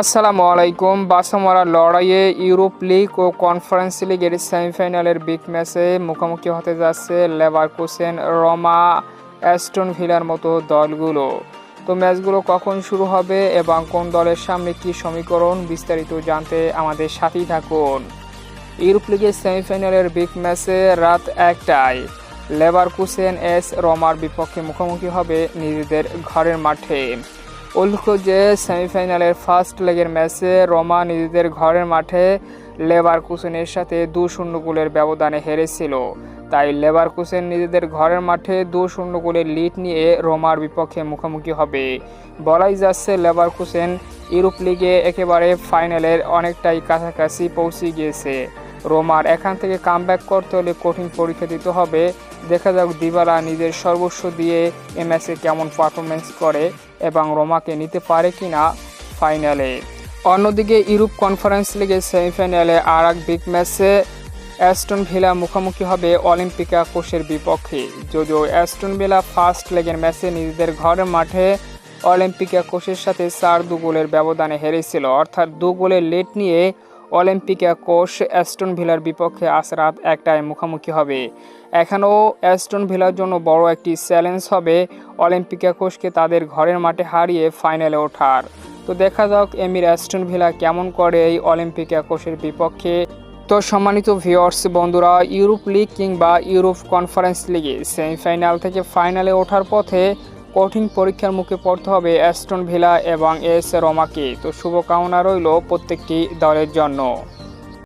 আসসালামু আলাইকুম। বাসামারা লড়াইয়ে ইউরোপ লিগ ও কনফারেন্স লিগের সেমিফাইনালের বিগ ম্যাচে মুখোমুখি হতে যাচ্ছে লেভারকুসেন, রমা, অ্যাস্টন ভিলার মতো দলগুলো। তো ম্যাচগুলো কখন শুরু হবে এবং কোন দলের সামনে কী সমীকরণ বিস্তারিত জানতে আমাদের সাথেই থাকুন। ইউরোপ লিগের সেমিফাইনালের বিগ ম্যাচে রাত একটায় লেভারকুসেন এস রমার বিপক্ষে মুখোমুখি হবে নিজেদের ঘরের মাঠে। উল্লেখ্য সেমিফাইনালের ফার্স্ট লেগের ম্যাচে রোমা নিজেদের ঘরের মাঠে লেভারকুসেনের সাথে দু শূন্য গোলের ব্যবধানে হেরেছিল। তাই লেবার কুসেন নিজেদের ঘরের মাঠে দু শূন্য গোলের লিড নিয়ে রোমার বিপক্ষে মুখোমুখি হবে। বলাই যাচ্ছে লেবার কুসেন ইউরোপ লিগে একেবারে ফাইনালের অনেকটাই কাছাকাছি পৌঁছে গিয়েছে। রোমার, এখান থেকে কামব্যাক করতে হলে কঠিন পরীক্ষা দিতে হবে। দেখা যাক দিবালা নিজের সর্বস্ব দিয়ে এ ম্যাচে কেমন পারফরমেন্স করে এবং রোমাকে নিতে পারে কিনা ফাইনালে। অন্যদিকে ইউরোপ কনফারেন্স লিগের সেমিফাইনালে আর এক বিগ ম্যাচে অ্যাস্টন ভিলা মুখোমুখি হবে অলিম্পিকা কোষের বিপক্ষে। যদিও অ্যাস্টন ভিলা ফার্স্ট লেগের ম্যাচে নিজেদের ঘরের মাঠে অলিম্পিকা কোষের সাথে চার দু গোলের ব্যবধানে হেরেছিল, অর্থাৎ দু গোলের লেট নিয়ে অলিম্পিকা কোষ অ্যাস্টন ভিলার বিপক্ষে আজ রাত একটায় মুখোমুখি হবে। এখানেও অ্যাস্টন ভিলার জন্য বড় একটি চ্যালেঞ্জ হবে অলিম্পিকা কোষকে তাদের ঘরের মাঠে হারিয়ে ফাইনালে ওঠার। তো দেখা যাক এমির অ্যাস্টন ভিলা কেমন করে এই অলিম্পিকা কোষের বিপক্ষে। তো সম্মানিত ভিওর্স বন্ধুরা, ইউরোপ লিগ কিংবা ইউরোপ কনফারেন্স লিগে সেমিফাইনাল থেকে ফাইনালে ওঠার পথে কঠিন পরীক্ষার মুখে পড়তে হবে অ্যাস্টন ভিলা এবং এস রোমাকে। তো শুভকামনা রইল প্রত্যেকটি দলের জন্য।